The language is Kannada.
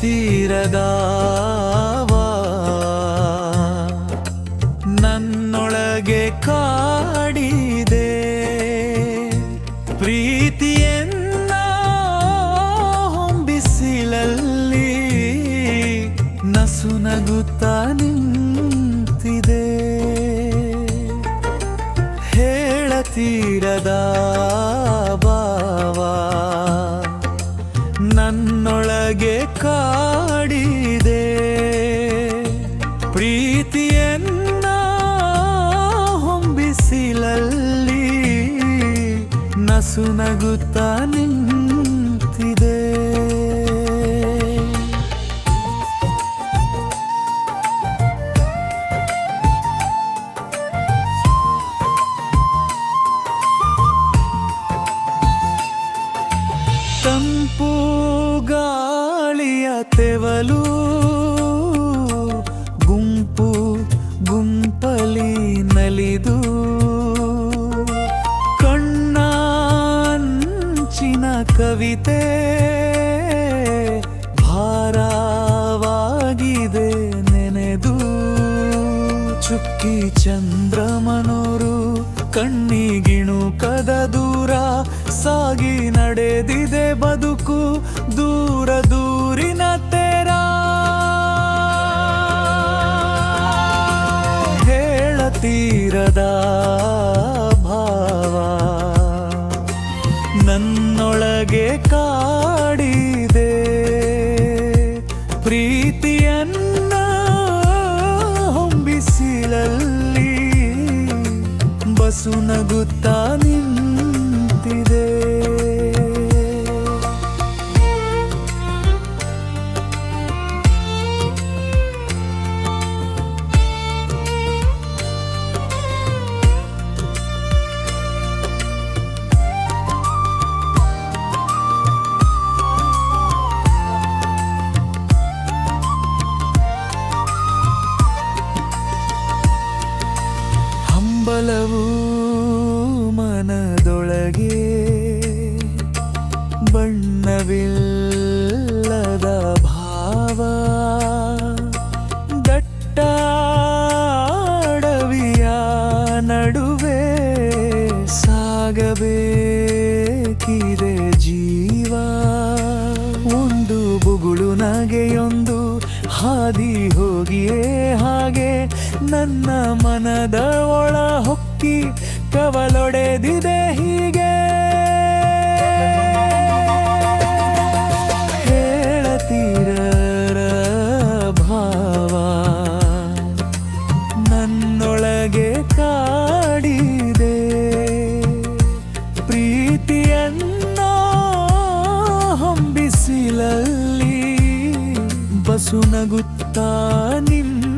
ತೀರದಾವ. ನನ್ನೊಳಗೆ ಕಾಡಿದೆ. ಪ್ರೀತಿಯನ್ನ ಹೊಂಬಿಸಿಲಲ್ಲಿ ನಸುನಗುತ್ತ ನಿಂತಿದೆ. ಹೇಳತೀರದಾ ಪ್ರೀತಿಯನ್ನ ಹೊಂಬಿಸಿಲಲ್ಲಿ ನಸು ನಗುತ್ತಾ ನಿಂತಿದೆ. ತಂಪು ಗಾಳಿಯ ತೆವಲು ಕವಿತೆ ಭಾರವಾಗಿದೆ ನೆನೆದು. ಚುಕ್ಕಿ ಚಂದ್ರಮನೋರು ಕಣ್ಣಿಗಿಣು ಕದ ದೂರ ಸಾಗಿ ನಡೆದಿದೆ ಬದುಕು ದೂರ ದೂರಿನ ತೆರ. ಹೇಳತೀರದ ನನ್ನೊಳಗೆ ಕಾಡಿದೆ. ಪ್ರೀತಿಯನ್ನ ಹೊಂಬಿಸಿಲಲ್ಲಿ ಬಸು ನಗುತ್ತಾ ಹಂಬಲವು ಮನದೊಳಗೆ ಬಣ್ಣವಿಲ್ಲದ ಭಾವ ದಟ್ಟಾಡವಿಯ ನಡುವೆ ಸಾಗಬೇಕಿದೆ ಜೀವ. ಒಂದು ಬುಗುಳು ನಗೆಯೊಂದು ಹಾದಿ ಹೋಗಿಯೇ ಹಾಗೆ ನನ್ನ ಮನದ ಒಳ ಹೊಕ್ಕಿ ಕವಲೊಡೆದಿದೆ ಹೀಗೆ. ಹೇಳತೀರ ಭಾವ ನನ್ನೊಳಗೆ ಕಾಡಿದೆ. ಪ್ರೀತಿಯನ್ನ ಹೊಂಬಿಸಿಲಲ್ಲಿ ಬಸು ನಗುತ್ತಾ ನಿಂತಿದೆ